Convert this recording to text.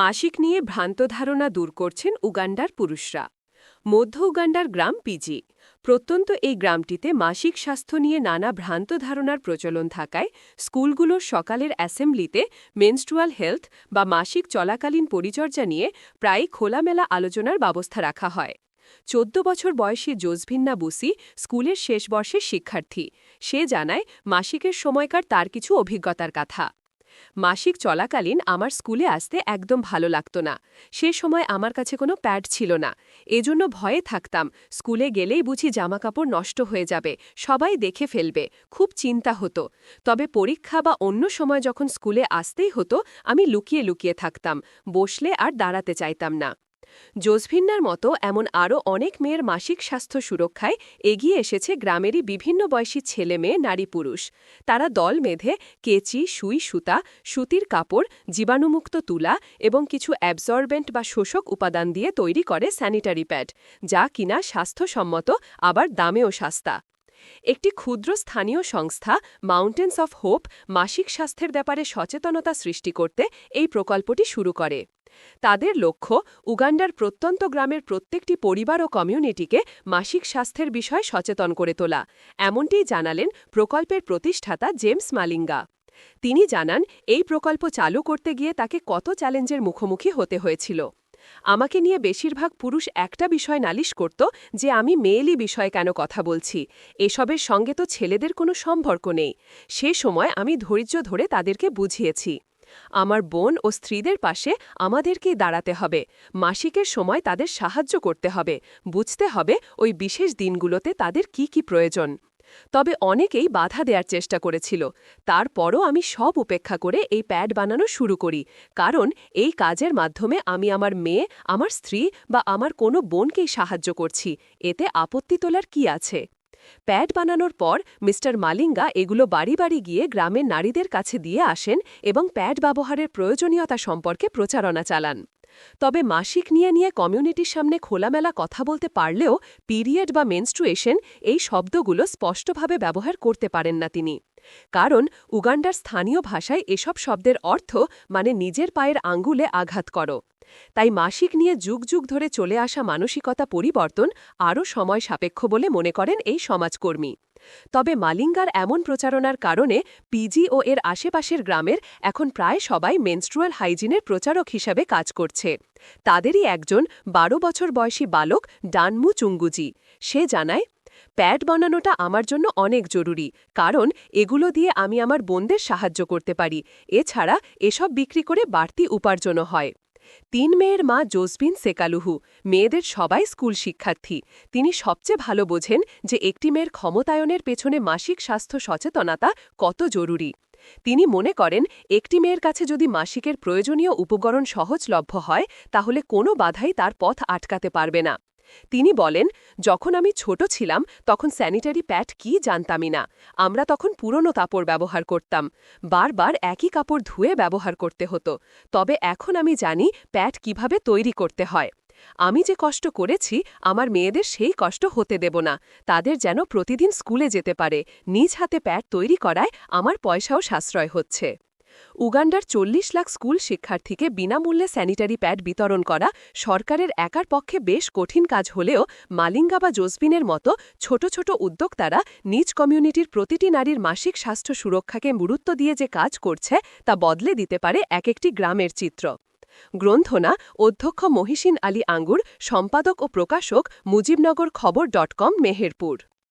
মাসিক নিয়ে ভ্রান্ত ধারণা দূর করছেন উগান্ডার পুরুষরা। মধ্য উগান্ডার গ্রাম পিজি। প্রত্যন্ত এই গ্রামটিতে মাসিক স্বাস্থ্য নিয়ে নানা ভ্রান্ত ধারণার প্রচলন থাকায় স্কুলগুলোর সকালের অ্যাসেম্বলিতে মেনস্ট্রুয়াল হেলথ বা মাসিক চলাকালীন পরিচর্যা নিয়ে প্রায় খোলামেলা আলোচনার ব্যবস্থা রাখা হয়। চোদ্দ বছর বয়সী জোসভিন্না বুসি স্কুলের শেষ বর্ষের শিক্ষার্থী। সে জানায়, মাসিকের সময়কার তার কিছু অভিজ্ঞতার কথা। মাসিক চলাকালীন আমার স্কুলে আসতে একদম ভালো লাগতো না। সে সময় আমার কাছে কোনো প্যাড ছিল না। এজন্য ভয়ে থাকতাম। স্কুলে গেলেই বুঝি জামাকাপড় নষ্ট হয়ে যাবে, সবাই দেখে ফেলবে, খুব চিন্তা হতো। তবে পরীক্ষা বা অন্য সময় যখন স্কুলে আসতেই হতো, আমি লুকিয়ে লুকিয়ে থাকতাম, বসলে আর দাঁড়াতে চাইতাম না। জোসভিন্নার মতো এমন আরও অনেক মেয়ের মাসিক স্বাস্থ্য সুরক্ষায় এগিয়ে এসেছে গ্রামেরই বিভিন্ন বয়সী ছেলে মেয়ে নারী পুরুষ। তারা দল মেধে কেচি, সুই, সুতা, সুতির কাপড়, জীবাণুমুক্ত তুলা এবং কিছু অ্যাবজর্বেন্ট বা শোষক উপাদান দিয়ে তৈরি করে স্যানিটারি প্যাড, যা কিনা স্বাস্থ্যসম্মত, আবার দামেও সস্তা। একটি ক্ষুদ্র স্থানীয় সংস্থা মাউন্টেন্স অফ হোপ মাসিক স্বাস্থ্যের ব্যাপারে সচেতনতা সৃষ্টি করতে এই প্রকল্পটি শুরু করে। তাদের লক্ষ্য, উগান্ডার প্রত্যন্ত গ্রামের প্রত্যেকটি পরিবার ও কমিউনিটিকে মাসিক স্বাস্থ্যের বিষয়ে সচেতন করে তোলা। এমনটিই জানালেন প্রকল্পের প্রতিষ্ঠাতা জেমস মালিঙ্গা। তিনি জানান, এই প্রকল্প চালু করতে গিয়ে তাকে কত চ্যালেঞ্জের মুখোমুখি হতে হয়েছিল। আমাকে নিয়ে বেশিরভাগ পুরুষ একটা বিষয় নালিশ করত যে আমি মেয়েলি বিষয়ে কেন কথা বলছি। এসবের সঙ্গে তো ছেলেদের কোনো সম্পর্ক নেই। সে সময় আমি ধৈর্য ধরে তাদেরকে বুঝিয়েছি। আমার বোন ও স্ত্রীদের পাশে আমাদেরকেই দাঁড়াতে হবে। মাসিকের সময় তাদের সাহায্য করতে হবে। বুঝতে হবে ওই বিশেষ দিনগুলোতে তাদের কি কি প্রয়োজন। তবে অনেকেই বাধা দেওয়ার চেষ্টা করেছিল। তারপরও আমি সব উপেক্ষা করে এই প্যাড বানানো শুরু করি। কারণ এই কাজের মাধ্যমে আমি আমার মেয়ে, আমার স্ত্রী বা আমার কোনো বোনকেই সাহায্য করছি। এতে আপত্তি তোলার কি আছে? প্যাড বানানোর পর মিস্টার মালিঙ্গা এগুলো বাড়ি বাড়ি গিয়ে গ্রামের নারীদের কাছে দিয়ে আসেন এবং প্যাড ব্যবহারের প্রয়োজনীয়তা সম্পর্কে প্রচারণা চালান। তবে মাসিক নিয়ে নিয়ে কমিউনিটির সামনে খোলামেলা কথা বলতে পারলেও পিরিয়ড বা মেনস্ট্রুয়েশন এই শব্দগুলো স্পষ্টভাবে ব্যবহার করতে পারেন না তিনি। কারণ উগান্ডার স্থানীয় ভাষায় এসব শব্দের অর্থ মানে নিজের পায়ের আঙ্গুলে আঘাত করো। তাই মাসিক নিয়ে যুগ যুগ ধরে চলে আসা মানসিকতা পরিবর্তন আরও সময় সাপেক্ষ বলে মনে করেন এই সমাজকর্মী। তবে মালিঙ্গার এমন প্রচারণার কারণে পিজি ও এর আশেপাশের গ্রামের এখন প্রায় সবাই মেনস্ট্রুয়াল হাইজিনের প্রচারক হিসাবে কাজ করছে। তাদেরই একজন বারো বছর বয়সী বালক ডানমু চুঙ্গুজি। সে জানায়, প্যাড বানানোটা আমার জন্য অনেক জরুরি, কারণ এগুলো দিয়ে আমি আমার বোনদের সাহায্য করতে পারি। এছাড়া এসব বিক্রি করে বাড়তি উপার্জনও হয়। তিন মেয়ের মা জোসবিন সেকালুহু, মেয়েদের সবাই স্কুল শিক্ষার্থী। তিনি সবচেয়ে ভালো বোঝেন যে একটি মেয়ের ক্ষমতায়নের পেছনে মাসিক স্বাস্থ্য সচেতনতা কত জরুরি। তিনি মনে করেন, একটি মেয়ের কাছে যদি মাসিকের প্রয়োজনীয় উপকরণ সহজলভ্য হয়, তাহলে কোনো বাধাই তার পথ আটকাতে পারবে না। তিনি বলেন, যখন আমি ছোট ছিলাম, তখন স্যানিটারি প্যাড কি জানতামই না। আমরা তখন পুরনো কাপড় ব্যবহার করতাম। বারবার একই কাপড় ধুয়ে ব্যবহার করতে হতো। তবে এখন আমি জানি প্যাড কীভাবে তৈরি করতে হয়। আমি যে কষ্ট করেছি, আমার মেয়েদের সেই কষ্ট হতে দেব না। তাদের যেন প্রতিদিন স্কুলে যেতে পারে। নিজ হাতে প্যাড তৈরি করায় আমার পয়সাও সাশ্রয় হচ্ছে। উগান্ডার চল্লিশ লাখ স্কুল শিক্ষার্থীকে বিনামূল্যে স্যানিটারি প্যাড বিতরণ করা সরকারের একার পক্ষে বেশ কঠিন কাজ হলেও মালিঙ্গা বা জোসবিনের মতো ছোট ছোট উদ্যোক্তারা নিজ কমিউনিটির প্রতিটি নারীর মাসিক স্বাস্থ্য সুরক্ষাকে গুরুত্ব দিয়ে যে কাজ করছে তা বদলে দিতে পারে এক একটি গ্রামের চিত্র। গ্রন্থনা অধ্যক্ষ মহিষিন আলী আঙ্গুর, সম্পাদক ও প্রকাশক মুজিবনগর খবর ডট কম, মেহেরপুর।